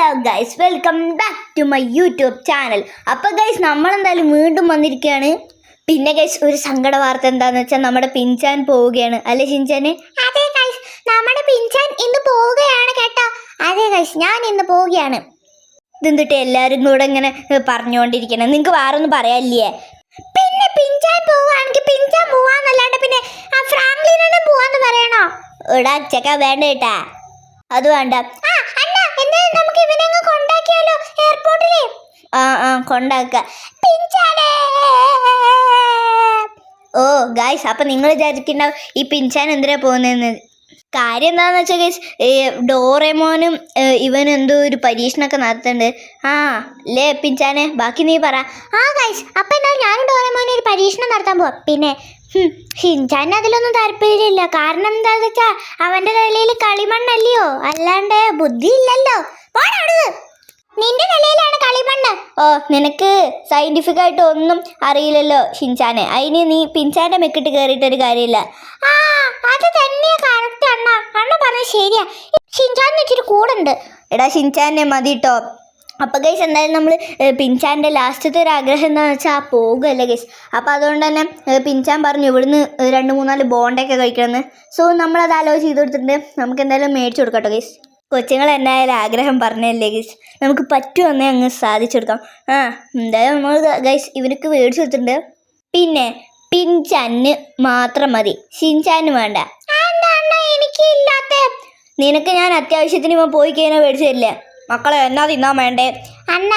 Hello guys welcome back to my YouTube channel അപ്പോൾ guys നമ്മൾ എന്തായാലും വീണ്ടും വന്നിരിക്കുകയാണ്. പിന്നെ ഗൈസ് ഒരു സങ്കട വാർത്ത എന്താന്ന് വെച്ചാൽ നമ്മുടെ പിൻചാൻ പോവുകയാണ്. അല്ലേ ഷിൻചാന്? അതെ ഗൈസ് നമ്മുടെ പിൻചാൻ ഇന്ന് പോവുകയാണ് കേട്ടോ. അതെ ഗൈസ് ഞാൻ ഇന്ന് പോവുകയാണ്. ഇതെന്തിട്ട് എല്ലാവരും കൂടെ ഇങ്ങനെ പറഞ്ഞുകൊണ്ടിരിക്കണം നിങ്ങൾക്ക് വേറെ ഒന്നും പറയാനില്ലേ? പിന്നെ പിൻചാൻ പോവുകയാണെങ്കിൽ പിൻചാൻ പോവാന്നല്ലാണ്ട് പിന്നെ ആ ഫ്രാങ്ക്ലിനോടും പോവാന്ന് പറയണോ? എടാ ചെക്ക വേണ്ട കേട്ടാ അത് വേണ്ട. ആ കൊണ്ടാക്കിയാലോ ആ ഓ ഗായ്സ് അപ്പൊ നിങ്ങൾ വിചാരിക്കുന്നുണ്ടാവും ഈ പിഞ്ചാൻ എന്തിനാ പോകുന്നതെന്ന്? കാര്യം എന്താന്ന് വെച്ചാൽ ഗൈസ് ഡോറേമോനും ഇവൻ എന്തോ ഒരു പരീക്ഷണമൊക്കെ നടത്തുന്നുണ്ട്. ആ ലേ പിഞ്ചാനെ? ബാക്കി നീ പറ. ആ ഗൈസ് അപ്പൊ എന്താ ഞാനും ഡോറേമോനും ഒരു പരീക്ഷണം നടത്താൻ പോവാ. പിന്നെ ഷിൻചാൻ അതിലൊന്നും താല്പര്യമില്ല. കാരണം എന്താന്ന് വെച്ചാ അവന്റെ തലയിൽ കളിമണ്ണല്ലയോ? അല്ലാണ്ട് ബുദ്ധി ഇല്ലല്ലോ നിന്റെ തലയിലാണ് കളിമണ്ണ്. ഓ നിനക്ക് സയന്റിഫിക് ആയിട്ട് ഒന്നും അറിയില്ലല്ലോ ഷിൻചാനെ. അതിന് നീ പിൻചാന്റെ മെക്കിട്ട് കയറിയിട്ടൊരു കാര്യമില്ല. ആ അത് തന്നെയാ കറക്റ്റ് അണ്ണ. അണ്ണ പറഞ്ഞ ശരിയാ. ഷിൻചാൻ ഇച്ചിരി കൂടുണ്ട്. എടാ ഷിൻചാനെ മതി കേട്ടോ അപ്പോൾ ഗൈസ് എന്തായാലും നമ്മൾ പിൻചാന്റെ ലാസ്റ്റത്തെ ഒരു ആഗ്രഹം എന്താണെന്ന് വെച്ചാൽ പോകുമല്ലേ ഗൈസ് അപ്പോൾ അതുകൊണ്ട് തന്നെ പിൻചാൻ പറഞ്ഞു ഇവിടുന്ന് രണ്ട് മൂന്നാൽ ബോണ്ടൊക്കെ കഴിക്കണമെന്ന്. സോ നമ്മളത് ആലോചിച്ച് ചെയ്ത് കൊടുത്തിട്ടുണ്ട്. നമുക്ക് എന്തായാലും മേടിച്ചു കൊടുക്കാം കേട്ടോ ഗൈസ് കൊച്ചുങ്ങൾ എന്തായാലും ആഗ്രഹം പറഞ്ഞല്ലേ ഗൈസ് നമുക്ക് പറ്റുമെന്നേ അങ്ങ് സാധിച്ചെടുക്കാം ആ എന്തായാലും നമ്മൾ ഗൈസ് ഇവർക്ക് മേടിച്ചു കൊടുത്തിട്ടുണ്ട്. പിന്നെ പിൻചാന് മാത്രം മതി. ഷിൻചാന് വേണ്ട. എനിക്ക് ഇല്ലാത്ത? നിനക്ക് ഞാൻ അത്യാവശ്യത്തിന് ഇവൻ പോയി കഴിഞ്ഞാൽ മേടിച്ചു തരില്ലേ? മക്കളെ എന്നാ തിന്നാൻ വേണ്ടേ? അണ്ണ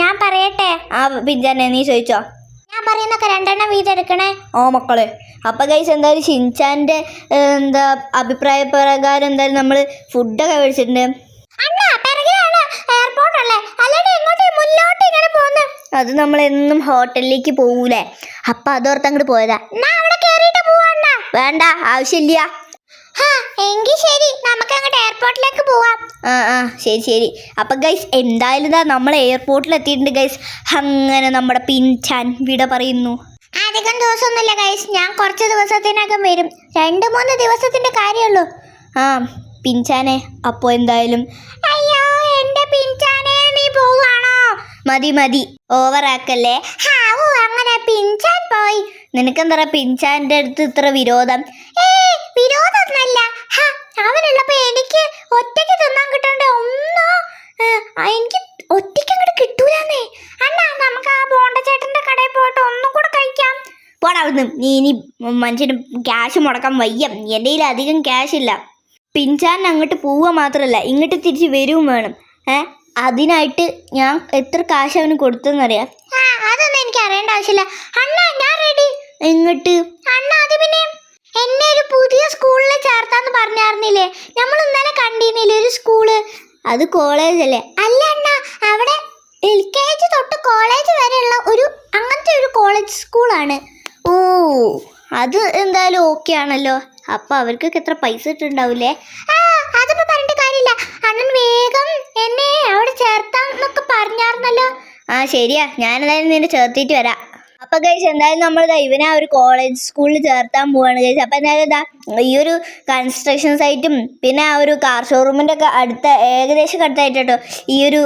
ഞാൻ പറയട്ടെ? ആ പിൻചാനെ നീ ചോദിച്ചോ? ഞാൻ പറയുന്നൊക്കെ രണ്ടെണ്ണം വീതെടുക്കണേ ഓ മക്കളെ. അപ്പൊ ഗൈസ് എന്തായാലും ഷിൻചാന്റെ എന്താ അഭിപ്രായ പ്രകാരം എന്തായാലും നമ്മൾ ഫുഡൊക്കെ മേടിച്ചിട്ടുണ്ട് അത് നമ്മൾ എന്നും ഹോട്ടലിലേക്ക് പോകൂലേ അപ്പം അതോർത്ത് അങ്ങോട്ട് പോയതാ. വേണ്ട ആവശ്യമില്ല എങ്കിൽ ശരി നമുക്ക് അങ്ങോട്ട് എയർപോർട്ടിലേക്ക് പോവാം. ആ ആ ശരി ശരി. അപ്പൊ ഗൈസ് എന്തായാലും ഇതാ നമ്മൾ എയർപോർട്ടിൽ എത്തിയിട്ടുണ്ട് ഗൈസ് അങ്ങനെ നമ്മുടെ പിൻചാൻ വിട പറയുന്നു. അധികം ദിവസമൊന്നുമില്ല കൈസ് ഞാൻ കുറച്ച് ദിവസത്തിനകം വരും. രണ്ട് മൂന്ന് ദിവസത്തിന്റെ കാര്യമുള്ളൂ. ആ പിഞ്ചാനെ അപ്പോൾ എന്തായാലും. അയ്യോ എന്റെ പിഞ്ചാനെ നീ പോവാണോ മതി മതി. ഓവറാക്കല്ലേ ഹാവു അങ്ങനെ പിഞ്ചാൻ പോയി. നിനക്കെന്താ പിഞ്ചാന്റെ അടുത്ത് ഇത്ര വിരോധം? ഏ വിരോധമൊന്നല്ല അവനുള്ളപ്പോ എനിക്ക് ഒറ്റയ്ക്ക് തിന്നാൻ കിട്ടണ്ട ഒന്നോ എനിക്ക് ഒറ്റയ്ക്ക് അങ്ങോട്ട് കിട്ടൂലെന്നേ. അണ്ണാ നമുക്ക് ആ പോടാ നീ ഇനി മനുഷ്യന് ക്യാഷ് മുടക്കാൻ വയ്യ. എന്റെ കയ്യിൽ അധികം ക്യാഷ് ഇല്ല. പിഞ്ചാൻ അങ്ങോട്ട് പോവുക മാത്രമല്ല ഇങ്ങോട്ട് തിരിച്ച് വരും വേണം. ഏ? അതിനായിട്ട് ഞാൻ എത്ര കാശ് അവന് കൊടുത്തെന്നറിയാം അതൊന്നും എനിക്ക് അറിയേണ്ട ആവശ്യമില്ല. അണ്ണ ഞാൻ റെഡി എങ്ങോട്ട്? അണ്ണ അത് പിന്നെ എന്നെ ഒരു പുതിയ സ്കൂളിൽ ചേർത്താന്ന് പറഞ്ഞായിരുന്നില്ലേ? നമ്മൾ ഇന്നലെ കണ്ടിരുന്നില്ലേ ഒരു സ്കൂൾ അത് കോളേജ് അല്ലേ? അല്ല അണ്ണ അവിടെ എൽ കെ ജി തൊട്ട് കോളേജ് വരെയുള്ള ഒരു അങ്ങനത്തെ ഒരു കോളേജ് സ്കൂളാണ് ഓ അത് എന്തായാലും ഓക്കെ ആണല്ലോ. അപ്പൊ അവർക്കൊക്കെ എത്ര പൈസ ഇട്ടുണ്ടാവൂലേ? അതിപ്പോ പറഞ്ഞിട്ട് കാര്യമില്ല. അണ്ണൻ വേഗം എന്നെ അവിടെ ചേർത്താന്നൊക്കെ പറഞ്ഞാർന്നല്ലോ ആ ശരിയാ. ഞാൻ എന്തായാലും നിന്നെ ചേർത്തിട്ട് വരാം. അപ്പൊ കഴിച്ച് എന്തായാലും നമ്മൾ ഇവനെ ആ ഒരു കോളേജ് സ്കൂളിൽ ചേർത്താൻ പോവാണ് കഴിച്ച് അപ്പൊ എന്തായാലും ഇതാ ഈ ഒരു കൺസ്ട്രക്ഷൻ സൈറ്റും പിന്നെ ആ ഒരു കാർ ഷോറൂമിന്റെ ഒക്കെ അടുത്ത ഏകദേശം അടുത്തായിട്ട് കേട്ടോ ഈ ഒരു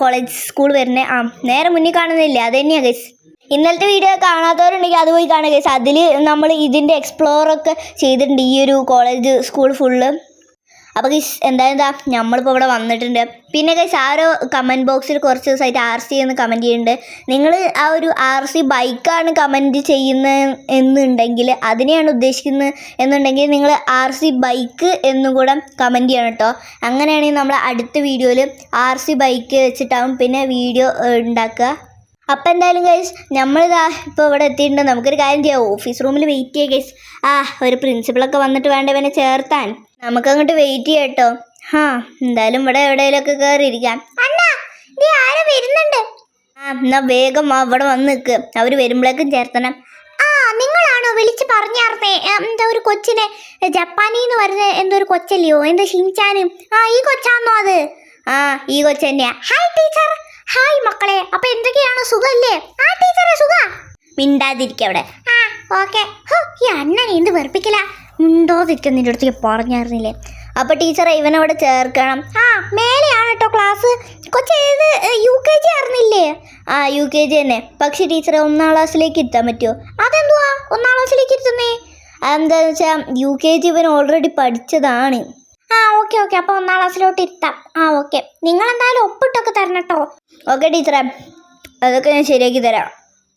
കോളേജ് സ്കൂൾ വരുന്നത് ആ നേരെ മുന്നിൽ കാണുന്നില്ല? അത് തന്നെയാ ഗൈസ് ഇന്നലത്തെ വീഡിയോ കാണാത്തവരുണ്ടെങ്കിൽ അത് പോയി കാണുക അതിൽ നമ്മൾ ഇതിന്റെ എക്സ്പ്ലോർ ഒക്കെ ചെയ്തിട്ടുണ്ട് ഈ ഒരു കോളേജ് സ്കൂൾ ഫുള്ള് അപ്പോൾ ഗൈസ് എന്തായാലും എന്താ നമ്മളിപ്പോൾ ഇവിടെ വന്നിട്ടുണ്ട്. പിന്നെ ഗൈസ് ആ ഒരു കമന്റ് ബോക്സിൽ കുറച്ച് ദിവസമായിട്ട് ആർ സി എന്ന് കമന്റ് ചെയ്യുന്നുണ്ട് നിങ്ങൾ ആ ഒരു ആർ സി ബൈക്കാണ് കമന്റ് ചെയ്യുന്നത് എന്നുണ്ടെങ്കിൽ അതിനെയാണ് ഉദ്ദേശിക്കുന്നത് എന്നുണ്ടെങ്കിൽ നിങ്ങൾ ആർ സി ബൈക്ക് എന്നും കൂടെ കമന്റ് ചെയ്യണം കേട്ടോ അങ്ങനെയാണെങ്കിൽ നമ്മൾ അടുത്ത വീഡിയോയിൽ ആർ സി ബൈക്ക് വെച്ചിട്ടാവും പിന്നെ വീഡിയോ ഉണ്ടാക്കുക. അപ്പം എന്തായാലും ഗൈസ് നമ്മളിതാ ഇപ്പോൾ ഇവിടെ എത്തിയിട്ടുണ്ട്. നമുക്കൊരു കാര്യം ചെയ്യാം. ഓഫീസ് റൂമിൽ വെയിറ്റ് ചെയ്യാം ഗൈസ് ആ ഒരു പ്രിൻസിപ്പളൊക്കെ വന്നിട്ട് വേണ്ട ഇവനെ ചേർത്താൻ? നമുക്കങ്ങോട്ട് വെയിറ്റ് ചെയ്യാം കേട്ടോ ഹാ എന്തായാലും ഇവിടെ എവിടെയെങ്കിലുമൊക്കെ കയറിയിരിക്കാം അണ്ണാ നീ ആരോ വരുന്നുണ്ട്. ആ എന്നാ വേഗം വാ ഇവിടെ വന്ന് നിൽക്ക് അവർ വരുമ്പോഴേക്കും ചേർത്തണം. ആ നിങ്ങളാണോ വിളിച്ച് പറഞ്ഞാർന്നേ? എന്താ ഒരു കൊച്ചിനെ ജപ്പാനിന്ന് വരുന്ന എന്തോ ഒരു കൊച്ചല്ലയോ? എന്താ ഷിൻചാനും? ആ ഈ കൊച്ചാന്നോ അത്? ആ ഈ കൊച്ചു തന്നെയാ ഹായ് ടീച്ചർ ഹായ് മക്കളെ അപ്പൊ എന്തൊക്കെയാണ്? സുഖല്ലേ? ആ ടീച്ചറെ സുഖ? മിണ്ടാതിരിക്ക അവിടെ. ആ ഓക്കെ. ഈ അണ്ണൻ എന്ത് വെറുപ്പിക്കല? മിണ്ടോതിരിക്കുന്ന നിന്റെ അടുത്ത് പറഞ്ഞായിരുന്നില്ലേ? അപ്പൊ ടീച്ചറെ ഇവനവിടെ ചേർക്കണം. ആ മേലെയാണ് കേട്ടോ ക്ലാസ്. കൊച്ചേത് യു കെ ജി ആയിരുന്നില്ലേ? ആ യു കെ ജി തന്നെ. പക്ഷെ ടീച്ചറെ ഒന്നാം ക്ലാസ്സിലേക്ക് ഇരുത്താൻ പറ്റുമോ അതെന്തുവാ? ഒന്നാം ക്ലാസ്സിലേക്ക് ഇരുത്തുന്നേ? അതെന്താന്ന് വെച്ചാൽ യു കെ ജി ഇവൻ ഓൾറെഡി പഠിച്ചതാണ്. ആ ഓക്കെ ഓക്കെ. അപ്പോൾ ഒന്നാം ക്ലാസ്സിലോട്ട് ഇരുത്താം. ആ ഓക്കെ. നിങ്ങൾ എന്തായാലും ഒപ്പിട്ടൊക്കെ തരണട്ടോ കേട്ടോ ഓക്കെ ടീച്ചറെ. അതൊക്കെ ഞാൻ ശരിയാക്കി തരാം.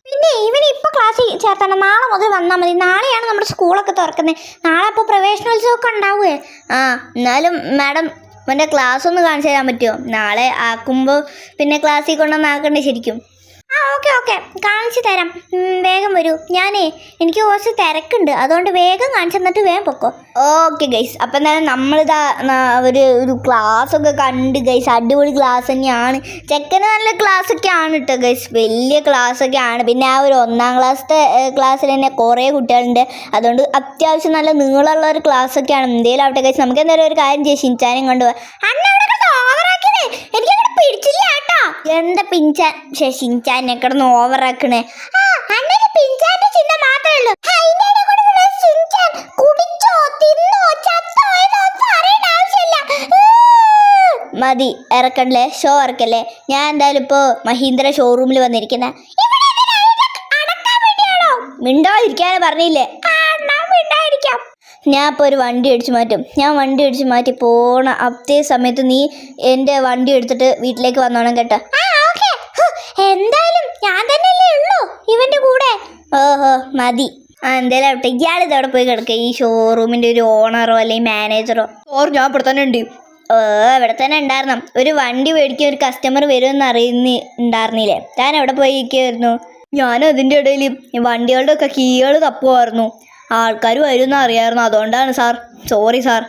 പിന്നെ ഇവനെ ഇപ്പോൾ ക്ലാസ്സിൽ ചേർത്തണം. നാളെ മുതൽ വന്നാൽ മതി. നാളെയാണ് നമ്മുടെ സ്കൂളൊക്കെ തുറക്കുന്നത് നാളെ അപ്പോൾ പ്രവേശനോത്സവമൊക്കെ ഉണ്ടാവുമേ ആ എന്നാലും മാഡം അവന്റെ ക്ലാസ് ഒന്ന് കാണിച്ചു തരാൻ പറ്റുമോ നാളെ ആക്കുമ്പോൾ പിന്നെ ക്ലാസ്സിൽ കൊണ്ടുവന്ന് ആക്കണ്ടേ ശരിക്കും? ആ ഓക്കെ ഓക്കെ. കാണിച്ചു തരാം. വേഗം വരൂ. ഞാനേ എനിക്ക് കുറച്ച് തിരക്കുണ്ട്. അതുകൊണ്ട് വേഗം കാണിച്ചു തന്നിട്ട് വേഗം പൊക്കോ. Okay guys. അപ്പം എന്തായാലും നമ്മളിതാ ഒരു ഒരു ഒക്കെ കണ്ട് ഗൈസ്. അടിപൊളി ക്ലാസ് തന്നെയാണ്. ചെക്കന് നല്ല ക്ലാസ് ഒക്കെ ആണ് കേട്ടോ ഗൈസ്. വലിയ ക്ലാസ് ഒക്കെ ആണ്. പിന്നെ ആ ഒരു ഒന്നാം ക്ലാസ്സിലെ ക്ലാസ്സിൽ തന്നെ കുറേ കുട്ടികളുണ്ട്. അതുകൊണ്ട് അത്യാവശ്യം നല്ല നീളമുള്ള ഒരു ക്ലാസ് ഒക്കെ ആണ്. എന്തേലും ആവട്ടെ ഗൈസ്. നമുക്ക് എന്തായാലും ഒരു കാര്യം ചെയ്യാം. ഷിൻചാനും കൊണ്ടുപോകാം അവിടെ എനിക്ക് പിടിച്ചില്ല എന്താ പിഞ്ചാൻ ശ്ശെ, ഷിൻചാനെ കിടന്ന് ഓവറാക്കണേ. മതി ഇറക്കണ്ടേ ഷോ ഇറക്കല്ലേ? ഞാൻ എന്തായാലും ഇപ്പോ മഹീന്ദ്ര ഷോറൂമിൽ വന്നിരിക്കുന്ന. മിണ്ടാതിരിക്കാൻ പറഞ്ഞില്ലേ? ഞാൻ ഇപ്പോൾ ഒരു വണ്ടി അടിച്ചു മാറ്റും. ഞാൻ വണ്ടി അടിച്ചു മാറ്റി പോണ അപ്തേ സമയത്ത് നീ എന്റെ വണ്ടി എടുത്തിട്ട് വീട്ടിലേക്ക് വന്നോണം കേട്ടോ. എന്തായാലും ഞാൻ തന്നെയല്ലേ ഉള്ളൂ ഇവന്റെ കൂടെ. ഓഹോ മതി. ആ എന്തായാലും അവിടെ ഇയാൾ ഇതവിടെ പോയി കിടക്കുക ഈ ഷോറൂമിന്റെ ഒരു ഓണറോ അല്ലെങ്കിൽ മാനേജറോ ഓർ ഞാൻ ഇവിടെ തന്നെ ഉണ്ട്. ഓ ഇവിടെ തന്നെ ഉണ്ടായിരുന്നു. ഒരു വണ്ടി മേടിക്കാൻ ഒരു കസ്റ്റമർ വരുമെന്ന് അറിയുന്ന ഉണ്ടായിരുന്നില്ലേ? താൻ എവിടെ പോയി ഇരിക്കുമായിരുന്നു ഞാനും അതിന്റെ ഇടയിൽ വണ്ടികളുടെ ഒക്കെ കീകൾ തപ്പുമായിരുന്നു. ആൾക്കാർ വരുമെന്ന് അറിയാമായിരുന്നു അതുകൊണ്ടാണ് സാർ സോറി സാർ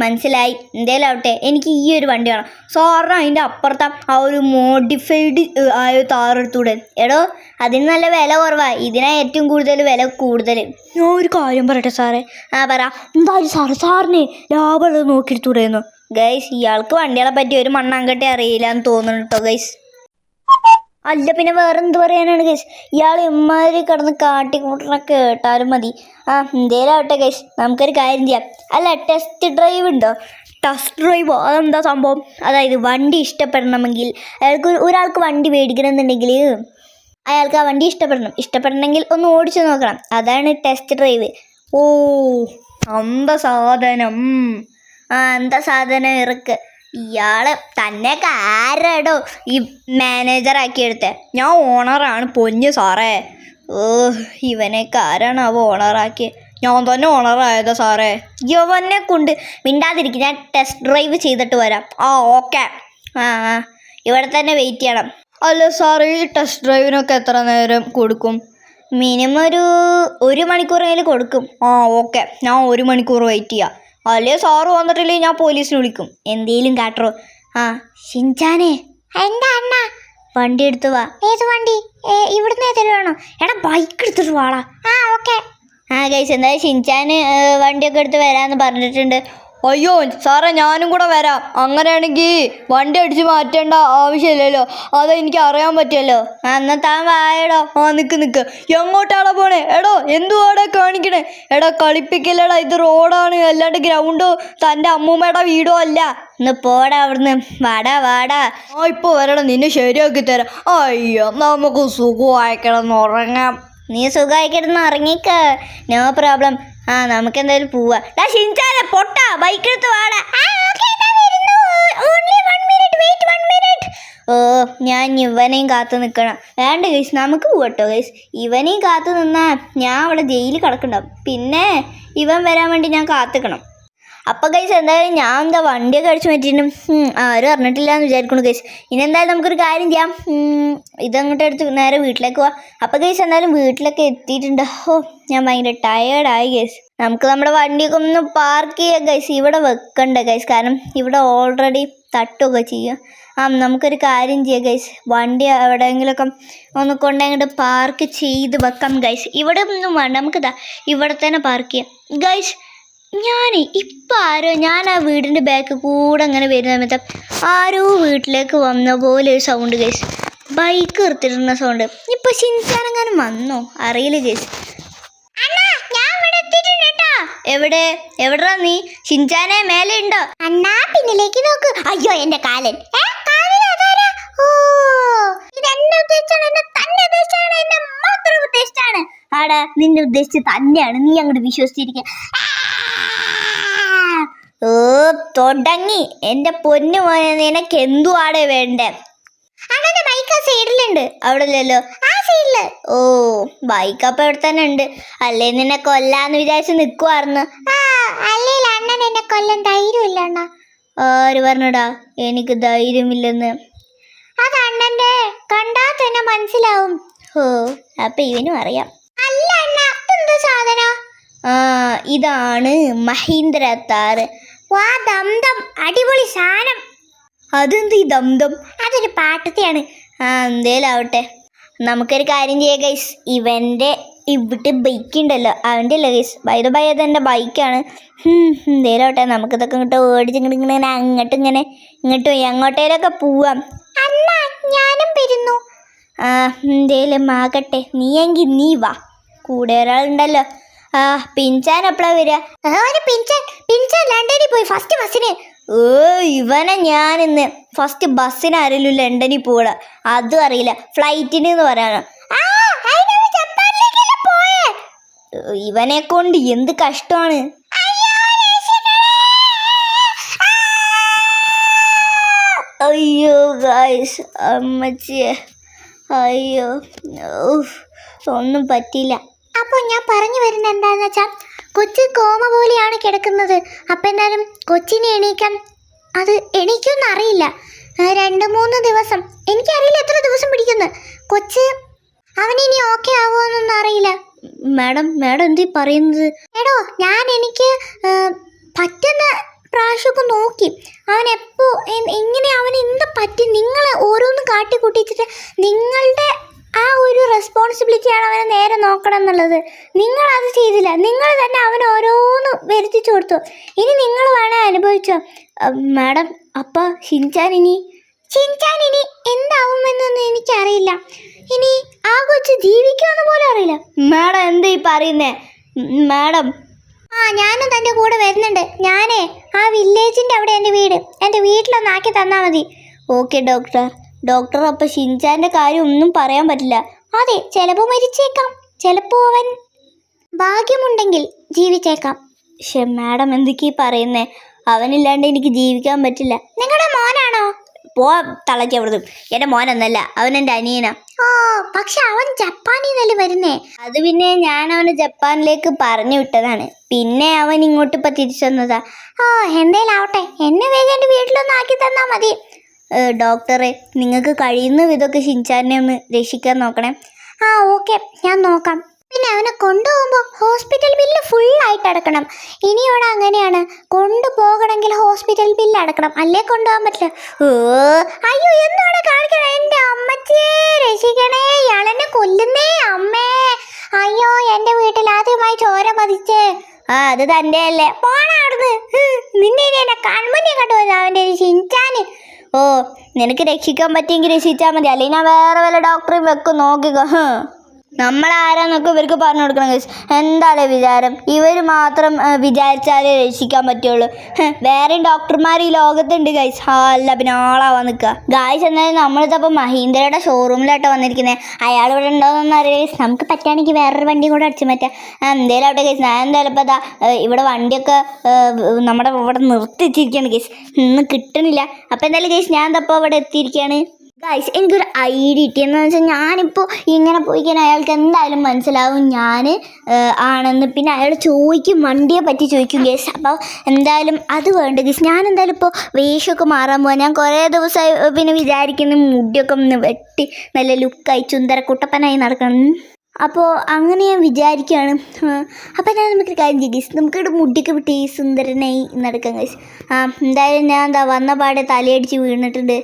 മനസ്സിലായി. എന്തേലും ആവട്ടെ എനിക്ക് ഈ ഒരു വണ്ടി വേണം. സാറിന് അതിന്റെ അപ്പുറത്തെ ആ ഒരു മോഡിഫൈഡ് ആയ താറെടുത്തൂടെ എടോ അതിന് നല്ല വില കുറവാ. ഇതിനാ ഏറ്റവും കൂടുതൽ വില കൂടുതൽ. ഞാൻ ഒരു കാര്യം പറയട്ടെ സാറേ? ആ പറ. എന്തായാലും സാറ്? സാറിന് ലാഭമുള്ളത് നോക്കിയെടുത്തൂടെയെന്നു ഗൈസ് ഇയാൾക്ക് വണ്ടികളെ പറ്റി ഒരു മണ്ണാങ്കട്ടി അറിയില്ല എന്ന് തോന്നുന്നു കേട്ടോ ഗൈസ്. അല്ല പിന്നെ വേറെ എന്ത് പറയാനാണ് ഗൈസ്? ഇയാൾ ഇമ്മാതിരി കിടന്ന് കാട്ടിക്കൂട്ടണ കേട്ടാലും മതി. ആ എന്തേലാവട്ടെ ഗൈസ് നമുക്കൊരു കാര്യം ചെയ്യാം. അല്ല ടെസ്റ്റ് ഡ്രൈവ് ഉണ്ടോ? ടെസ്റ്റ് ഡ്രൈവ് അതെന്താ സംഭവം? അതായത് വണ്ടി ഇഷ്ടപ്പെടണമെങ്കിൽ അയാൾക്ക് ഒരാൾക്ക് വണ്ടി മേടിക്കണമെന്നുണ്ടെങ്കിൽ അയാൾക്ക് ആ വണ്ടി ഇഷ്ടപ്പെടണം. ഇഷ്ടപ്പെടണമെങ്കിൽ ഒന്ന് ഓടിച്ചു നോക്കണം. അതാണ് ടെസ്റ്റ് ഡ്രൈവ് ഓ എന്താ സാധനം. ആ എന്താ സാധനം ഇറക്ക്? ഇയാൾ തന്നെ ആരാടോ ഈ മാനേജർ എടുത്തേ ഞാൻ ഓണറാണ് പൊന്ന് സാറേ. ഓ ഇവനെ ആരാണ് അവ ഓണറാക്കി ഞാൻ തന്നെ ഓണറായതാ സാറേ. യവനെ കൊണ്ട് മിണ്ടാതിരിക്കും. ഞാൻ ടെസ്റ്റ് ഡ്രൈവ് ചെയ്തിട്ട് വരാം. ആ ഓക്കെ ആ ആ. ഇവിടെ തന്നെ വെയിറ്റ് ചെയ്യണം. അല്ല സാർ ഈ ടെസ്റ്റ് ഡ്രൈവിനൊക്കെ എത്ര നേരം കൊടുക്കും? മിനിമം ഒരു ഒരു മണിക്കൂറെങ്കിലും കൊടുക്കും. ആ ഓക്കെ ഞാൻ ഒരു മണിക്കൂർ വെയിറ്റ് ചെയ്യാം. അല്ലേ സാറ് വന്നിട്ടില്ലെങ്കിൽ ഞാൻ പോലീസിനെ വിളിക്കും. എന്തേലും കാട്ടറോ. ആ ഷിൻചാനെ. എന്താ അണ്ണ? വണ്ടി എടുത്തു വാ. ഏത് വണ്ടി? ഇവിടുന്ന് ഏതെങ്കിലും വേണോ എടാ ബൈക്ക് എടുത്തിട്ട് വാടാ. ആ ഓക്കെ ആ ഗൈസ് എന്തായാലും ഷിൻചാന് ഏ, വണ്ടിയൊക്കെ എടുത്ത് വരാമെന്ന് പറഞ്ഞിട്ടുണ്ട്. അയ്യോ സാറേ ഞാനും കൂടെ വരാം. അങ്ങനെയാണെങ്കിൽ വണ്ടി അടിച്ച് മാറ്റേണ്ട ആവശ്യമില്ലല്ലോ. അത് എനിക്ക് അറിയാൻ പറ്റുമല്ലോ ആ എന്നാ താൻ വായടോ. ആ നിക്ക് നിക്ക്. എങ്ങോട്ടാണോ പോണേ? എടോ എന്തുവാടാ കാണിക്കണേ? എടോ കളിപ്പിക്കില്ലടാ ഇത് റോഡാണ്. അല്ലാണ്ട് ഗ്രൗണ്ടോ? തന്റെ അമ്മൂമ്മയുടെ വീടോ അല്ല. ഒന്ന് പോടാ അവിടുന്ന്. വാടാ വാടാ. ആ ഇപ്പോൾ വരണം. നിന്നെ ശരിയാക്കി തരാം. അയ്യോ നമുക്ക് സുഖമായിക്കണം ഉറങ്ങാം. നീ സുഖമായി കിടന്ന് ഇറങ്ങിക്ക നോ പ്രോബ്ലം ആ നമുക്ക് എന്തായാലും പോവാ ഷിൻചാനെ പൊട്ടാ. ബൈക്ക് എടുത്ത് വാടാ. ആ, ഓക്കേ ഞാൻ വരുന്നു. ഓൺലി 1 മിനിറ്റ് വെയിറ്റ് 1 മിനിറ്റ് ഓ ഞാൻ ഇവനെയും കാത്തു നിൽക്കണം വേണ്ട ഗൈസ് നമുക്ക് പോകട്ടോ ഗൈസ് ഇവനെയും കാത്തു നിന്നാ ഞാൻ അവിടെ ജയിലിൽ കിടക്കണ്ടാവും. പിന്നെ ഇവൻ വരാൻ വേണ്ടി ഞാൻ കാത്തിക്കണം. അപ്പോൾ ഗൈസ് എന്തായാലും ഞാൻ എന്താ വണ്ടിയൊക്കെ അടിച്ചു പറ്റിയിട്ടും ആരും അറിഞ്ഞിട്ടില്ല എന്ന് വിചാരിക്കുന്നു ഗൈസ് ഇനി എന്തായാലും നമുക്കൊരു കാര്യം ചെയ്യാം. ഇതങ്ങോട്ട് എടുത്ത് നേരെ വീട്ടിലേക്ക് പോവാം. അപ്പോൾ ഗൈസ് എന്തായാലും വീട്ടിലൊക്കെ എത്തിയിട്ടുണ്ട്. ഓ ഞാൻ ഭയങ്കര ടയേർഡായി ഗൈസ് നമുക്ക് നമ്മുടെ വണ്ടിയൊക്കെ ഒന്ന് പാർക്ക് ചെയ്യാം ഗൈസ് ഇവിടെ വെക്കണ്ട ഗൈസ് കാരണം ഇവിടെ ഓൾറെഡി തട്ടുകയൊക്കെ ചെയ്യും. ആ നമുക്കൊരു കാര്യം ചെയ്യാം ഗൈസ് വണ്ടി എവിടെയെങ്കിലുമൊക്കെ ഒന്ന് കൊണ്ടങ്ങോട്ട് പാർക്ക് ചെയ്ത് വെക്കാം ഗൈസ് ഇവിടെ ഒന്നും വേണ്ട. നമുക്കിതാ ഇവിടെ തന്നെ പാർക്ക് ചെയ്യാം. ഗൈസ് ഞാൻ ഇപ്പം ആരോ ഞാൻ ആ വീടിന്റെ ബാക്ക് കൂടെ അങ്ങനെ വരുന്ന സമയത്ത് ആരോ വീട്ടിലേക്ക് വന്ന പോലെ ഒരു സൗണ്ട് കേസ് ബൈക്ക് എടുത്തിരുന്ന സൗണ്ട് ഇപ്പം ശിൻചാനെങ്ങാനും വന്നോ? അറിയില്ല കേസ് എവിടെ? എവിടാ നീ? ഷിൻചാനെ മേലെ ഉണ്ടോ? അണ്ണാ പിന്നിലേക്ക് നോക്ക്. അയ്യോ എന്റെ കാലൻ. ഉദ്ദേശിച്ചാണ്? ആടാ നിന്നെ ഉദ്ദേശിച്ച് തന്നെയാണ് നീ അങ്ങോട്ട് വിശ്വസിച്ചിരിക്കുക ഓ തുടങ്ങി. എന്റെ പൊന്നു മോനെ നിനക്ക് എന്തുവാണ് വേണ്ടേ അവിടെ ബൈക്ക് ആ സൈഡിലുണ്ട്. അവിടെ ഇല്ലല്ലോ ആ സൈഡിൽ. ഓ ബൈക്ക് അപ്പൊ ഇവിടെ തന്നെ ഉണ്ട്. അല്ലേ നിന്നെ കൊല്ലാന്ന് വിചാരിച്ച് നിക്കുവായിരുന്നു. ആ അണ്ണൻ എന്നെ കൊല്ലാൻ ധൈര്യമില്ല അണ്ണ. ആര് പറഞ്ഞടാ? എനിക്ക് ധൈര്യമില്ലെന്ന്. അത് അണ്ണന്റെ. കണ്ടാ തന്നെ മനസ്സിലാവും. ഓ അപ്പൊ ഇവനും അറിയാം. അല്ല അണ്ണ അതെന്താ സാധനം? ഇതാണ് മഹീന്ദ്ര താറ്. വാ ദന്തം അടിപൊളി സാധനം. അതെന്ത് ഈ ദന്തം അതൊരു പാട്ടത്തെയാണ്. ആ എന്തേലാവട്ടെ. നമുക്കൊരു കാര്യം ചെയ്യാം ഗൈസ് ഇവന്റെ ഇവിടെ ബൈക്ക് ഉണ്ടല്ലോ അവന്റെ അല്ല ഗൈസ് ബൈ ബൈ അതെന്റെ ബൈക്കാണ് എന്തേലാവട്ടെ നമുക്കിതൊക്കെ ഇങ്ങോട്ട് ഓടിച്ച് ഇങ്ങോട്ട് ഇങ്ങനെ അങ്ങോട്ടും ഇങ്ങനെ ഇങ്ങോട്ട് പോയി. അങ്ങോട്ടേലൊക്കെ പോവാം. അല്ല ഞാനും വരുന്നു. ആ എന്തേലും ആകട്ടെ. നീയെങ്കിൽ നീ വാ. കൂടെ ഒരാളുണ്ടല്ലോ. ആ പിഞ്ചാൻ എപ്പോഴാ വരിക അവന് പിഞ്ചാൻ പിഞ്ചാൻ ലണ്ടനിൽ പോയി ഫസ്റ്റ് ബസ്സിന് ഓ ഇവനെ ഞാൻ ഇന്ന് ഫസ്റ്റ് ബസ്സിന് ആരെങ്കിലും ലണ്ടനിൽ പോടാ അതും അറിയില്ല ഫ്ലൈറ്റിന് എന്ന് പറയാനോ? ഇവനെ കൊണ്ട് എന്ത് കഷ്ടമാണ്. അയ്യോ ഗായ്സ് അമ്മച്ചിയെ. അയ്യോ ഒന്നും പറ്റിയില്ല. അപ്പോൾ ഞാൻ പറഞ്ഞു വരുന്നത് എന്താണെന്ന് വെച്ചാൽ കൊച്ചു കോമ പോലെയാണ് കിടക്കുന്നത്. അപ്പം എന്തായാലും കൊച്ചിനെ എണീക്കാൻ അത് എണീക്കുമെന്ന് അറിയില്ല. രണ്ട് മൂന്ന് ദിവസം. എനിക്കറിയില്ല എത്ര ദിവസം പിടിക്കുന്നു. കൊച്ച് അവനിനി ഓക്കെ ആവുമെന്നൊന്നും അറിയില്ല. മാഡം മാഡം എന്തീ പറയുന്നത്? എടോ ഞാൻ എനിക്ക് പറ്റുന്ന പ്രാവശ്യമൊക്കെ നോക്കി. അവൻ എപ്പോൾ എങ്ങനെ അവൻ എന്താ പറ്റി? നിങ്ങളെ ഓരോന്ന് കാട്ടി കൂട്ടിച്ചിട്ട് നിങ്ങളുടെ ആ ഒരു റെസ്പോൺസിബിലിറ്റിയാണ് അവനെ നേരെ നോക്കണം എന്നുള്ളത്. നിങ്ങൾ അത് ചെയ്തില്ല. നിങ്ങൾ തന്നെ അവൻ ഓരോന്ന് വരുത്തിച്ചു കൊടുത്തു. ഇനി നിങ്ങൾ വേണേ അനുഭവിച്ചോ. മാഡം അപ്പ ഷിൻചാൻ ഇനി? ഷിൻചാൻ ഇനി എന്താവുമെന്നൊന്നും എനിക്കറിയില്ല. ഇനി ആ കൊച്ചു ജീവിക്കുമെന്ന് പോലും അറിയില്ല. മാഡം എന്താ ഈ പറയുന്നേ? മാഡം. ആ ഞാനും തന്റെ കൂടെ വരുന്നുണ്ട്. ഞാനേ ആ വില്ലേജിന്റെ അവിടെ എന്റെ വീട്. എന്റെ വീട്ടിലൊന്നാക്കി തന്നാൽ മതി. Okay doctor. ഡോക്ടർ അപ്പൊ ഷിൻചാന്റെ കാര്യം ഒന്നും പറയാൻ പറ്റില്ല. അതെ ചിലപ്പോൾ മരിച്ചേക്കാം. ചിലപ്പോ അവൻ ഭാഗ്യമുണ്ടെങ്കിൽ ജീവിച്ചേക്കാം. പക്ഷെ മാഡം എന്തൊക്കെയാ പറയുന്നേ? അവനില്ലാണ്ട് എനിക്ക് ജീവിക്കാൻ പറ്റില്ല. നിങ്ങളുടെ മോനാണോ? പോ തളയ്ക്ക് അവിടുന്ന്. എന്റെ മോനൊന്നല്ല അവൻ എന്റെ അനിയനാ. ഓ പക്ഷെ അവൻ ജപ്പാനിൽ നിന്നല്ലേ വരുന്നേ? അത് പിന്നെ ഞാൻ അവന് ജപ്പാനിലേക്ക് പറഞ്ഞു വിട്ടതാണ്. പിന്നെ അവൻ ഇങ്ങോട്ട് ഇപ്പം തിരിച്ചു വന്നതാ. ഓ എന്തേലാവട്ടെ എന്നെ വേഗം എന്റെ വീട്ടിലൊന്ന് ആക്കി തന്നാൽ മതി. ഡോക്ടറെ നിങ്ങൾക്ക് കഴിയുന്ന വിധമൊക്കെ ഷിൻചാനെ ഒന്ന് രക്ഷിക്കാൻ നോക്കണേ. ആ ഓക്കെ ഞാൻ നോക്കാം. പിന്നെ അവനെ കൊണ്ടുപോകുമ്പോൾ ഹോസ്പിറ്റൽ ബില്ല് ഫുള്ളായിട്ട് അടക്കണം. ഇനി ഇവിടെ അങ്ങനെയാണ് കൊണ്ടുപോകണമെങ്കിൽ ഹോസ്പിറ്റൽ ബില്ല് അടക്കണം. അല്ലേ കൊണ്ടുപോകാൻ പറ്റില്ല? ഓ അയ്യോ എന്താണ് കാണിക്കണം? എന്റെ അമ്മച്ചേ രക്ഷിക്കണേ. ഇയാളെന്നെ കൊല്ലുന്നേ അമ്മേ. അയ്യോ എന്റെ വീട്ടിൽ ആദ്യമായി ചോര പതിച്ചേ. ആ അത് തന്റെ അല്ലേ പോണ അവിടുന്ന് നിന്നെ എന്നെ കൺമുന്നിൽ കണ്ടുപോയി അവന്റെ ഒരു ചിഞ്ചാന് ഓ നിനക്ക് രക്ഷിക്കാൻ പറ്റിയെങ്കിൽ രക്ഷിച്ചാൽ മതി. അല്ലെങ്കിൽ ഞാൻ വേറെ വല്ല ഡോക്ടറെയും വെക്കും നോക്കിക്കോ ഹ്. നമ്മളാരാന്നൊക്കെ ഇവർക്ക് പറഞ്ഞു കൊടുക്കണം ഗൈസ് എന്താണ് വിചാരം? ഇവർ മാത്രം വിചാരിച്ചാലേ രക്ഷിക്കാൻ പറ്റുള്ളൂ. വേറെ ഡോക്ടർമാർ ഈ ലോകത്തുണ്ട് ഗൈസ് അല്ല പിന്നെ ആളാവാൻ നിൽക്കുക. ഗായ്സ് എന്നാലും നമ്മളിതപ്പോൾ മഹീന്ദ്രയുടെ ഷോറൂമിലാട്ടോ വന്നിരിക്കുന്നത് അയാൾ ഇവിടെ ഉണ്ടോയെന്നൊന്നും അറിയില്ല ഗൈസ് നമുക്ക് പറ്റുകയാണെങ്കിൽ വേറൊരു വണ്ടിയും കൂടെ അടിച്ചു പറ്റാം എന്തായാലും അവിടെ ഗൈസ് ഞാൻ എന്തായാലും ഇപ്പോൾ അതാ ഇവിടെ വണ്ടിയൊക്കെ നമ്മുടെ ഇവിടെ നിർത്തിച്ചിരിക്കുകയാണ് ഗൈസ് ഇന്ന് കിട്ടണില്ല. അപ്പോൾ എന്തായാലും ഗൈസ് ഞാൻ ഇതപ്പോൾ ഇവിടെ എത്തിയിരിക്കുകയാണ്. ഗൈസ് എനിക്കൊരു ഐഡിയ കിട്ടിയെന്ന് വെച്ചാൽ ഞാനിപ്പോൾ ഇങ്ങനെ പോയി കഴിഞ്ഞാൽ അയാൾക്ക് എന്തായാലും മനസ്സിലാവും ഞാൻ ആണെന്ന്. പിന്നെ അയാൾ ചോദിക്കും വണ്ടിയെ പറ്റി ചോദിക്കും ഗൈസ് അപ്പോൾ എന്തായാലും അത് വേണ്ട ഗൈസ് ഞാൻ എന്തായാലും ഇപ്പോൾ വേഷമൊക്കെ മാറാൻ പോകാൻ ഞാൻ കുറേ ദിവസമായി പിന്നെ വിചാരിക്കുന്ന മുടിയൊക്കെ ഒന്ന് വെട്ടി നല്ല ലുക്കായി ചുന്തര കുട്ടപ്പനായി നടക്കണം. അപ്പോൾ അങ്ങനെ ഞാൻ വിചാരിക്കുകയാണ് അപ്പോൾ ഞാൻ നമുക്കൊരു കാര്യം ചെയ്യും ഗൈസ് നമുക്കിവിടെ മുടിയൊക്കെ വിട്ട് സുന്ദരനായി നടക്കാം ഗൈസ് ആ എന്തായാലും ഞാൻ എന്താ വന്ന പാടെ തലയടിച്ച് വീണിട്ടുണ്ട്.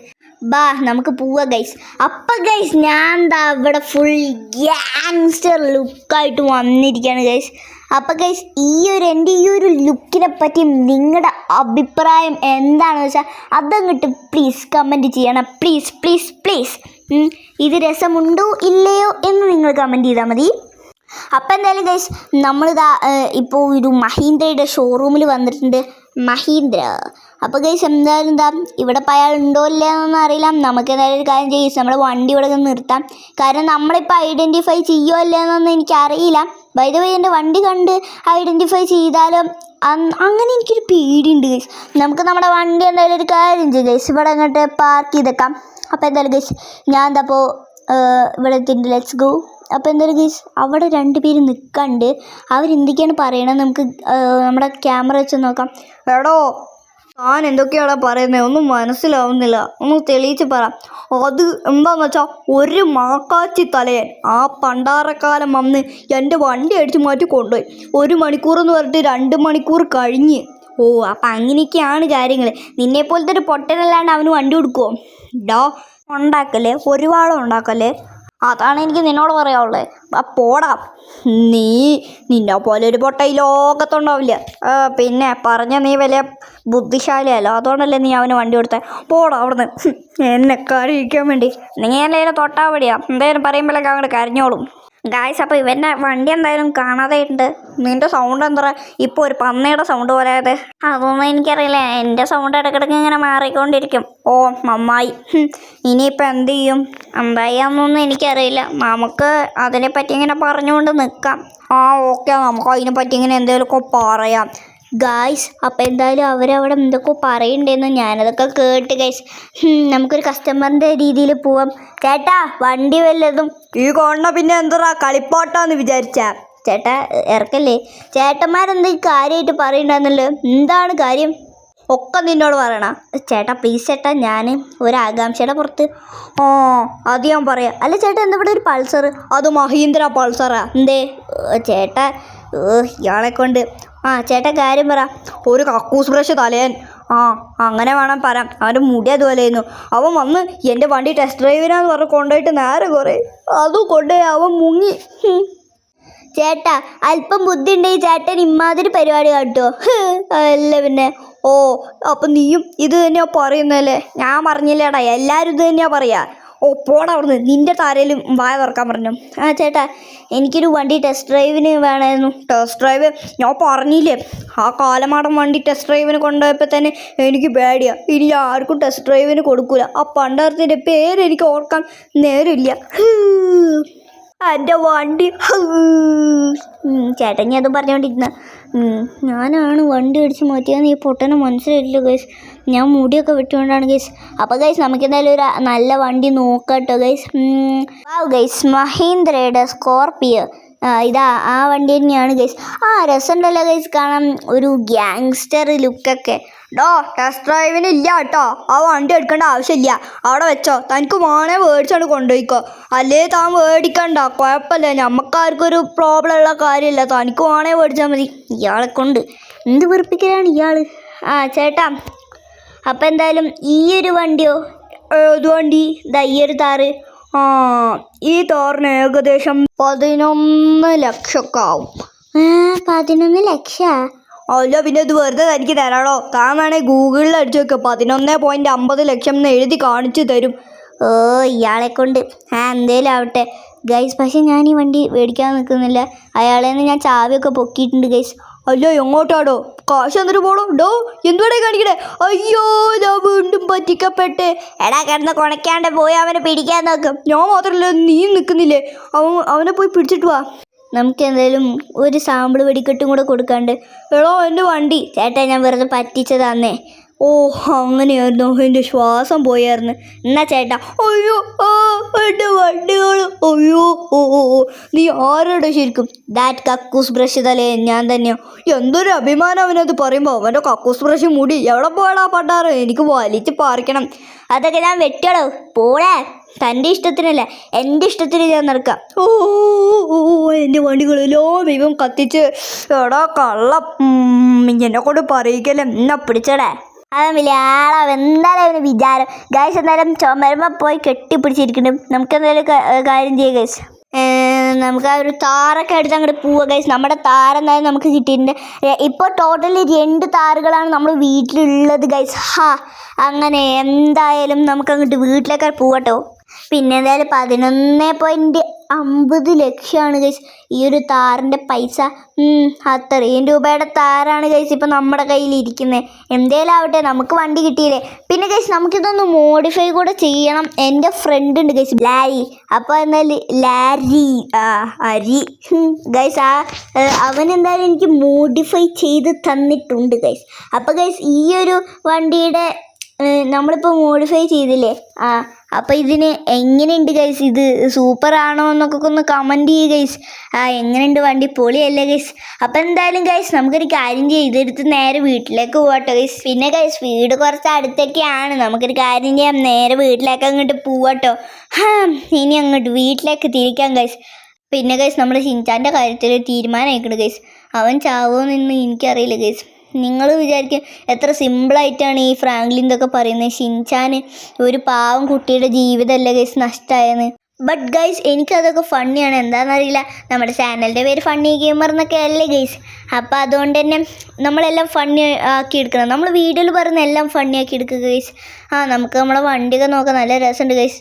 ബാ നമുക്ക് പോവാ ഗൈസ് അപ്പം ഗൈസ് ഞാൻ എന്താ ഇവിടെ ഫുൾ ഗ്യാങ്സ്റ്റർ ലുക്കായിട്ട് വന്നിരിക്കുകയാണ് ഗൈസ് അപ്പം ഗൈസ് ഈ ഒരു എന്റെ ഈ ഒരു ലുക്കിനെ പറ്റി നിങ്ങളുടെ അഭിപ്രായം എന്താണെന്ന് വെച്ചാൽ അതങ്ങോട്ട് പ്ലീസ് കമന്റ് ചെയ്യണം. പ്ലീസ് പ്ലീസ് പ്ലീസ് ഇത് രസമുണ്ടോ ഇല്ലയോ എന്ന് നിങ്ങൾ കമന്റ് ചെയ്താൽ മതി. അപ്പം എന്തായാലും ഗൈസ് നമ്മളിതാ ഇപ്പോൾ ഒരു മഹീന്ദ്രയുടെ ഷോറൂമിൽ വന്നിട്ടുണ്ട്. മഹീന്ദ്ര. അപ്പോൾ ഗൈസ് എന്തായാലും എന്താ ഇവിടെ അയാൾ ഉണ്ടോ ഇല്ല എന്നൊന്നും അറിയില്ല. നമുക്ക് എന്തായാലും ഒരു കാര്യം ചെയ്യും. നമ്മുടെ വണ്ടി ഇവിടെ നിർത്താം. കാരണം നമ്മളിപ്പോൾ ഐഡന്റിഫൈ ചെയ്യോ ഇല്ല എന്നൊന്നും ബൈ വഴി എന്റെ വണ്ടി കണ്ട് ഐഡന്റിഫൈ ചെയ്താലും? അങ്ങനെ എനിക്കൊരു പേടിയുണ്ട് ഗൈസ് നമുക്ക് നമ്മുടെ വണ്ടി എന്തായാലും ഒരു കാര്യം ചെയ്യും ഗൈസ് ഇവിടെ അങ്ങോട്ട് പാർക്ക് ചെയ്തേക്കാം. അപ്പോൾ എന്തായാലും ഗൈസ് ഞാൻ എന്താ ഇപ്പോൾ ഇവിടെ എത്തിയിട്ടുണ്ട്. ലെറ്റ്സ് ഗോ അപ്പോൾ എന്തായാലും ഗൈസ് അവിടെ രണ്ട് പേര് നിൽക്കണ്ട് അവരെന്തൊക്കെയാണ് പറയണത് നമുക്ക് നമ്മുടെ ക്യാമറ വെച്ച് നോക്കാം. എടോ താൻ എന്തൊക്കെയാണ് പറയുന്നത് ഒന്നും മനസ്സിലാവുന്നില്ല. ഒന്ന് തെളിയിച്ച് പറ. അത് എന്താന്ന് വെച്ചാൽ ഒരു മാക്കാച്ചി തലയൻ ആ പണ്ടാറക്കാലം വന്ന് എന്റെ വണ്ടി അടിച്ച് മാറ്റി കൊണ്ടുപോയി. ഒരു മണിക്കൂർ എന്ന് പറഞ്ഞിട്ട് രണ്ട് മണിക്കൂർ കഴിഞ്ഞ്. ഓ അപ്പം അങ്ങനെയൊക്കെയാണ് കാര്യങ്ങൾ നിന്നെ പോലത്തെ ഒരു പൊട്ടനല്ലാണ്ട് അവന് വണ്ടി കൊടുക്കുമോ ഡോ ഉണ്ടാക്കല്ലേ? ഒരുപാട് ഉണ്ടാക്കല്ലേ? അതാണ് എനിക്ക് നിന്നോട് പറയാനുള്ളത് ആ പോടാ. നീ നിന്നെ പോലെ ഒരു പൊട്ട ഈ ലോകത്തുണ്ടാവില്ല. പിന്നെ പറഞ്ഞ നീ വലിയ ബുദ്ധിശാലിയല്ലോ. അതുകൊണ്ടല്ലേ നീ അവന് വണ്ടി കൊടുത്തേ. പോടാ അവിടുന്ന്. എന്നെ കറിയിക്കാൻ വേണ്ടി. നീ എന്തായാലും തൊട്ടാ മതിയാ. എന്തായാലും പറയുമ്പോഴൊക്കെ അങ്ങോട്ട് കരഞ്ഞോളും. ഗായ്സ് അപ്പോൾ ഇവന്റെ വണ്ടി എന്തായാലും കാണാതെയുണ്ട് നിന്റെ സൗണ്ട് എന്താ? ഇപ്പോൾ ഒരു പന്നയുടെ സൗണ്ട് പോലെ അത് അതൊന്നും എനിക്കറിയില്ല. എന്റെ സൗണ്ട് ഇടയ്ക്കിടയ്ക്ക് ഇങ്ങനെ മാറിക്കൊണ്ടിരിക്കും. ഓ നന്നായി. ഇനിയിപ്പോൾ എന്ത് ചെയ്യും? എന്തായാന്നൊന്നും എനിക്കറിയില്ല. നമുക്ക് അതിനെപ്പറ്റി ഇങ്ങനെ പറഞ്ഞുകൊണ്ട് നിൽക്കാം ആ ഓക്കെ. നമുക്ക് അതിനെപ്പറ്റി ഇങ്ങനെ എന്തെങ്കിലുമൊക്കെ പറയാം. ഗായ്സ് അപ്പോൾ എന്തായാലും അവരവിടെ എന്തൊക്കെ പറയണ്ടെന്ന് ഞാനതൊക്കെ കേട്ട് ഗൈസ് നമുക്കൊരു കസ്റ്റമറിന്റെ രീതിയിൽ പോവാം. ചേട്ടാ വണ്ടി വല്ലതും ഈ കാണുന്ന പിന്നെ എന്തറാ കളിപ്പാട്ടാന്ന് വിചാരിച്ച. ചേട്ടാ ഇറക്കല്ലേ? ചേട്ടന്മാരെന്താ കാര്യമായിട്ട് പറയണ്ടെന്നല്ലോ എന്താണ് കാര്യം? ഒക്കെ നിന്നോട് പറയണ. ചേട്ടാ പ്ലീസ് ചേട്ടാ ഞാൻ ഒരു ആകാംക്ഷയുടെ പുറത്ത്. ഓ അത് ഞാൻ പറയാം. അല്ല ചേട്ടാ എന്താ ഇവിടെ ഒരു പൾസർ അത് മഹീന്ദ്ര പൾസറാ. എന്തേ? ചേട്ടാ ഇയാളെ കൊണ്ട്. ആ ചേട്ടാ കാര്യം പറ. ഒരു കക്കൂസ് ബ്രഷ് തലയൻ ആ അങ്ങനെ വേണം പറയാം അവന്റെ മുടി അതുപോലെയായിരുന്നു. അവൻ വന്ന് എന്റെ വണ്ടി ടെസ്റ്റ് ഡ്രൈവിനാന്ന് പറഞ്ഞ് കൊണ്ടുപോയിട്ട് നേരെ കുറേ അതും കൊണ്ടുപോയി അവൻ മുങ്ങി. ചേട്ടാ അല്പം ബുദ്ധി ഉണ്ടെങ്കിൽ ചേട്ടൻ ഇമ്മാതിരി പരിപാടി കാട്ടുമോ അല്ല പിന്നെ. ഓ അപ്പം നീയും ഇത് തന്നെയാ പറയുന്നല്ലേ ഞാൻ പറഞ്ഞില്ലേടാ എല്ലാവരും ഇത് തന്നെയാ പറയാ. ഓ പോടാ അവിടുന്ന്. നിന്റെ താരയിലും വായ തുറക്കാൻ പറഞ്ഞു. ആ ചേട്ടാ എനിക്കൊരു വണ്ടി ടെസ്റ്റ് ഡ്രൈവിന് വേണമായിരുന്നു ടെസ്റ്റ് ഡ്രൈവ് ഞാൻ പറഞ്ഞില്ലേ? ആ കാലമാടം വണ്ടി ടെസ്റ്റ് ഡ്രൈവിന് കൊണ്ടുപോയപ്പോൾ തന്നെ എനിക്ക് പേടിയാണ് ഇനി ആർക്കും ടെസ്റ്റ് ഡ്രൈവിന് കൊടുക്കൂല. ആ പണ്ടാരത്തിന്റെ പേര് എനിക്ക് ഓർക്കാൻ നേരമില്ല. എന്റെ വണ്ടി ചേട്ടൻ ഞാൻ അത് പറഞ്ഞുകൊണ്ടിരുന്ന ഞാനാണ് വണ്ടി അടിച്ച് മാറ്റിയതെന്ന് ഈ പൊട്ടനെ മനസ്സിലായില്ല ഗൈസ് ഞാൻ മുടിയൊക്കെ വെട്ടുകൊണ്ടാണ് ഗൈസ് അപ്പോൾ ഗൈസ് നമുക്ക് എന്തായാലും ഒരു നല്ല വണ്ടി നോക്കട്ടോ ഗൈസ് ഗൈസ് മഹീന്ദ്രയുടെ സ്കോർപിയോ. ആ, ഇതാ ആ വണ്ടി തന്നെയാണ് ഗൈസ് ആ രസമുണ്ടല്ലോ ഗൈസ് കാണാം ഒരു ഗ്യാങ്സ്റ്റർ ലുക്കൊക്കെ ഡോ ടെസ്റ്റ് ഡ്രൈവിന് ഇല്ല കേട്ടോ. ആ വണ്ടി എടുക്കേണ്ട ആവശ്യമില്ല. അവിടെ വെച്ചോ. തനിക്ക് വേണേ മേടിച്ചാണ് കൊണ്ടുപോയിക്കോ. അല്ലേ താൻ മേടിക്കണ്ട. കുഴപ്പമില്ല. നമുക്കാർക്കൊരു പ്രോബ്ലം ഉള്ള കാര്യമില്ല. തനിക്ക് വേണേ മേടിച്ചാൽ മതി. ഇയാളെ കൊണ്ട് എന്ത് വെറുപ്പിക്കലാണ് ഇയാൾ ആ ചേട്ടാ. അപ്പം എന്തായാലും ഈ ഒരു വണ്ടിയോ? ഏത് വണ്ടി? ഇതാ ഈ ഒരു താറ് ആ ഈ താറിന് ഏകദേശം പതിനൊന്ന് ലക്ഷമൊക്കെ ആവും പതിനൊന്ന് ലക്ഷാ? അല്ല പിന്നെ ഇത് വെറുതെ തനിക്ക് തരാടോ താൻ ഗൂഗിളിൽ അടിച്ചു വെക്കുക പതിനൊന്ന് പോയിന്റ് അമ്പത് ലക്ഷം എന്ന് എഴുതി കാണിച്ചു തരും. ഓ ഇയാളെ കൊണ്ട്. ആ എന്തേലും ആവട്ടെ. ഗൈസ് പക്ഷെ ഞാൻ ഈ വണ്ടി മേടിക്കാൻ നിൽക്കുന്നില്ല. അയാളെ നിന്ന് ഞാൻ ചാവിയൊക്കെ പൊക്കിയിട്ടുണ്ട് ഗൈസ്. അയ്യോ എങ്ങോട്ടാടോ? കാശ് എന്നിട്ട് പോണോ? ഡോ എന്തുവാടെ കാണിക്കണേ? അയ്യോ ഞാൻ വീണ്ടും പറ്റിക്കപ്പെട്ടെ. എടാ കിടന്ന് കുണയ്ക്കാണ്ട് പോയി അവനെ പിടിക്കാൻ നോക്കും. ഞാൻ മാത്രമല്ല നീ നിൽക്കുന്നില്ലേ? അവൻ അവനെ പോയി പിടിച്ചിട്ട് വാ. നമുക്ക് എന്തായാലും ഒരു സാമ്പിൾ വെടിക്കെട്ടും കൂടെ കൊടുക്കാണ്ട്. എളോ എന്റെ വണ്ടി. ചേട്ടാ ഞാൻ വെറുതെ പറ്റിച്ചതാന്നേ. ഓ അങ്ങനെയായിരുന്നു? എന്റെ ശ്വാസം പോയായിരുന്നു. എന്നാ ചേട്ടാ? അയ്യോ ഓ എന്റെ വണ്ടികൾ അയ്യോ ഓ ഓ നീ ആരോട് ശരിക്കും? ദാറ്റ് കക്കൂസ് ബ്രഷ് തലേ ഞാൻ തന്നെയോ. എന്തൊരു അഭിമാനം അവനത് പറയുമ്പോൾ അവന്റെ കക്കൂസ് ബ്രഷ് മുടി എവിടെ പോയടാ പണ്ടാറ് എനിക്ക് വലിച്ച് പറിക്കണം. അതൊക്കെ ഞാൻ വെട്ടിയോളൂ പോളേ തന്റെ ഇഷ്ടത്തിനല്ല എന്റെ ഇഷ്ടത്തിന് ഞാൻ നടക്കാം. ഓ ഓ, എന്റെ വണ്ടികളെല്ലോ ദൈവം കത്തിച്ച്. എടാ കള്ളം. എന്നെ കൊണ്ട് പറയിക്കല്ലേ? എന്നാ പിടിച്ചടേ. അവൻ വലിയ ആളാവും എന്തായാലും അവന് വിചാരം. ഗൈസ് എന്തായാലും ചുമരുമ്പ പോയി കെട്ടിപ്പിടിച്ചിരിക്കണം നമുക്ക് എന്തായാലും കാര്യം ചെയ്യുക ഗൈസ് നമുക്ക് ആ ഒരു താറൊക്കെ എടുത്ത് അങ്ങോട്ട് പോവുക ഗൈസ് നമ്മുടെ താര എന്തായാലും നമുക്ക് കിട്ടിയിട്ടുണ്ട്. ഇപ്പോൾ ടോട്ടലി രണ്ട് താറുകളാണ് നമ്മൾ വീട്ടിലുള്ളത് ഗൈസ് ഹാ. അങ്ങനെ എന്തായാലും നമുക്ക് അങ്ങോട്ട് വീട്ടിലേക്ക് പോകട്ടോ പിന്നെ എന്തായാലും പതിനൊന്ന് പോയിന്റ് അമ്പത് ലക്ഷമാണ് ഗൈസ് ഈ ഒരു താറിന്റെ പൈസ. അത്രയും രൂപയുടെ താറാണ് ഗൈസ് ഇപ്പം നമ്മുടെ കയ്യിൽ ഇരിക്കുന്നത് എന്തേലും ആവട്ടെ നമുക്ക് വണ്ടി കിട്ടിയില്ലേ? പിന്നെ ഗൈസ് നമുക്കിതൊന്ന് മോഡിഫൈ കൂടെ ചെയ്യണം. എന്റെ ഫ്രണ്ട് ഉണ്ട് ഗൈസ് ലാരി. അപ്പോൾ എന്നാൽ ലാരി. ആ അരി. ഗൈസ് ആ അവൻ എന്തായാലും എനിക്ക് മോഡിഫൈ ചെയ്ത് തന്നിട്ടുണ്ട് ഗൈസ് അപ്പോൾ ഗൈസ് ഈ ഒരു വണ്ടിയുടെ നമ്മളിപ്പോൾ മോഡിഫൈ ചെയ്തില്ലേ? ആ അപ്പോൾ ഇതിന് എങ്ങനെയുണ്ട് ഗൈസ് ഇത് സൂപ്പർ ആണോ എന്നൊക്കെ ഒന്ന് കമന്റ് ചെയ്യുക ഗൈസ് ആ എങ്ങനെയുണ്ട് വണ്ടി? പൊളിയല്ലേ ഗൈസ് അപ്പോൾ എന്തായാലും ഗൈസ് നമുക്കൊരു കാര്യം ചെയ്യാം. ഇതെടുത്ത് നേരെ വീട്ടിലേക്ക് പോവാട്ടോ ഗൈസ് പിന്നെ ഗൈസ് വീട് കുറച്ച് അടുത്തൊക്കെയാണ്. നമുക്കൊരു കാര്യം ചെയ്യാം. നേരെ വീട്ടിലേക്ക് അങ്ങോട്ട് പോവാട്ടോ. ഹാ ഇനി അങ്ങോട്ട് വീട്ടിലേക്ക് തിരിക്കാം ഗൈസ് പിന്നെ ഗൈസ് നമ്മുടെ ഷിൻചാന്റെ കാര്യത്തിൽ തീരുമാനമായിക്കണ് ഗൈസ് അവൻ ചാവോന്നൊന്നും എനിക്കറിയില്ല ഗൈസ് നിങ്ങൾ വിചാരിക്കും എത്ര സിമ്പിളായിട്ടാണ് ഈ ഫ്രാങ്ക്ലിൻ പറയുന്നത്. ഷിൻചാൻ ഒരു പാവം കുട്ടിയുടെ ജീവിതമല്ല ഗൈസ് നഷ്ടമായെന്ന് ബട്ട് ഗൈസ് എനിക്കതൊക്കെ ഫണ്ണിയാണ് എന്താണെന്നറിയില്ല നമ്മുടെ ചാനലിന്റെ പേര് ഫണ്ണി ഗെയിമർ എന്നൊക്കെ അല്ലേ ഗൈസ് അപ്പോൾ അതുകൊണ്ട് തന്നെ നമ്മളെല്ലാം ഫണ്ണി ആക്കി എടുക്കണം. നമ്മൾ വീഡിയോയിൽ പറയുന്ന എല്ലാം ഫണ്ണി ആക്കി എടുക്കുക ഗൈസ് ആ നമുക്ക് നമ്മളെ വണ്ടിയൊക്കെ നോക്കാൻ നല്ല രസമുണ്ട് ഗൈസ്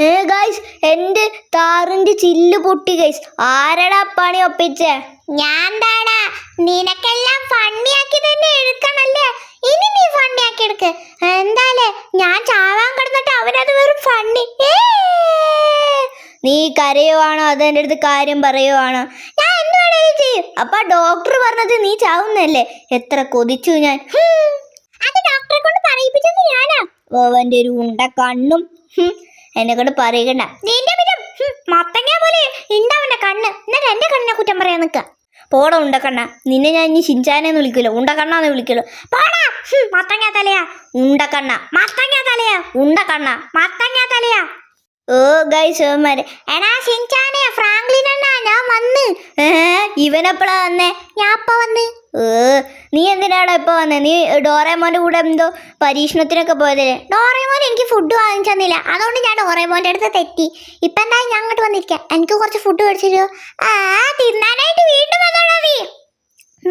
ഏ ഗൈസ് എന്റെ താറിന്റെ ചില്ല് പൊട്ടി ഗൈസ് ആരടാ പണി ഒപ്പിച്ചേ? ഞാൻ നിനക്കെല്ലാം ഫണ്ണിയാക്കി തന്നെ എടുക്കണല്ലേ? ഇനി നീ ഫണ്ണിയാക്കി എടുക്ക്. എന്താലേ ഞാൻ ചാവാൻ കിടന്നിട്ട് അവനത് വെറും ഫണ്ണി. നീ കരയുവാണോ? അതെന്റെ അടുത്ത് കാര്യം പറയുവാണോ? ഞാൻ എന്ത് വേണേലും ചെയ്യും. അപ്പൊ ഡോക്ടർ പറഞ്ഞത് നീ ചാവുന്നല്ലേ എത്ര കൊതിച്ചു ഞാൻ. അത് ഡോക്ടറെ കൊണ്ട് പറയിപ്പിച്ചത് ഞാനാ. ഓവന്റെ ഒരു ഉണ്ട കണ്ണും എന്നെ കൊണ്ട് പറയണ്ട നിന്റെ പിന്നെ മത്തങ്ങ പോലെ ഉണ്ടാവന്റെ കണ്ണ്. എന്നിട്ട് എന്റെ കണ്ണിനെ കുറ്റം പറയാൻ നിക്ക പോടാ ഉണ്ടക്കണ്ണ. നിന്നെ ഞാൻ ഇനി ശിഞ്ചാനെന്ന് വിളിക്കില്ല ഉണ്ടക്കണ്ണ എന്ന് വിളിക്കുമല്ലോ പോടാ. മത്തങ്ങ തലയാ. ഉണ്ടക്കണ്ണ. മത്തങ്ങ തലയാ. ഉണ്ടക്കണ്ണ. മത്തങ്ങ തലയാ. ഓ ഗൈസ് എടാ ഷിൻചാനെ ഫ്രാങ്ക്ലിൻ അണ്ണാ ഞാൻ വന്ന് ഏ ഇവനെപ്പോഴാ വന്നേ? ഞാൻ അപ്പ വന്ന്? ഏ നീ എന്തിനാടോ ഇപ്പൊ വന്നേ? നീ ഡോറേമോന്റെ കൂടെ എന്തോ പരീക്ഷണത്തിനൊക്കെ പോയതല്ലേ? ഡോറേമോൻ എനിക്ക് ഫുഡ് വാങ്ങിച്ചു തന്നില്ല. അതുകൊണ്ട് ഞാൻ ഡോറേമോന്റെ അടുത്ത് തെറ്റി. ഇപ്പൊ എന്തായാലും ഞാൻ അങ്ങോട്ട് വന്നിരിക്കാം. എനിക്ക് കുറച്ച് ഫുഡ് മേടിച്ചു ആ തിന്നാനായിട്ട് വീണ്ടും വന്നാണോ നീ.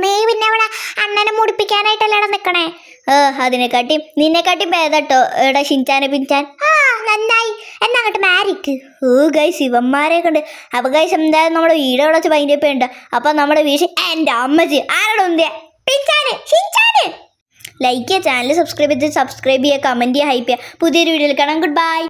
നീ പിന്നെ ഇവിടെ അണ്ണനെ മുടിപ്പിക്കാനായിട്ടല്ലേ ഇവിടെ നിക്കണേ? ഏ അതിനെക്കാട്ടി നിന്നെക്കാട്ടി ഭേദട്ടോ. എടാ ഷിൻചാനെ പിൻചാൻ. ആ നന്നായി. എന്നാ അങ്ങോട്ട് മാരിക്ക്. ഓ ഗൈസ് ഇവന്മാരെ കണ്ട് അപ്പൊ ഗൈസ് എന്തായാലും നമ്മുടെ വീട് വിളച്ച് ഭയങ്കര ഉണ്ട് അപ്പൊ നമ്മുടെ വീശ് എന്റെ അമ്മച്ചി. ആരോടും ലൈക്ക് ചെയ്യുക ചാനൽ സബ്സ്ക്രൈബ് ചെയ്ത് സബ്സ്ക്രൈബ് ചെയ്യുക കമന്റ് ചെയ്യുക ഹൈപ്പ് ചെയ്യുക. പുതിയൊരു വീഡിയോയിൽ കാണാം. Good bye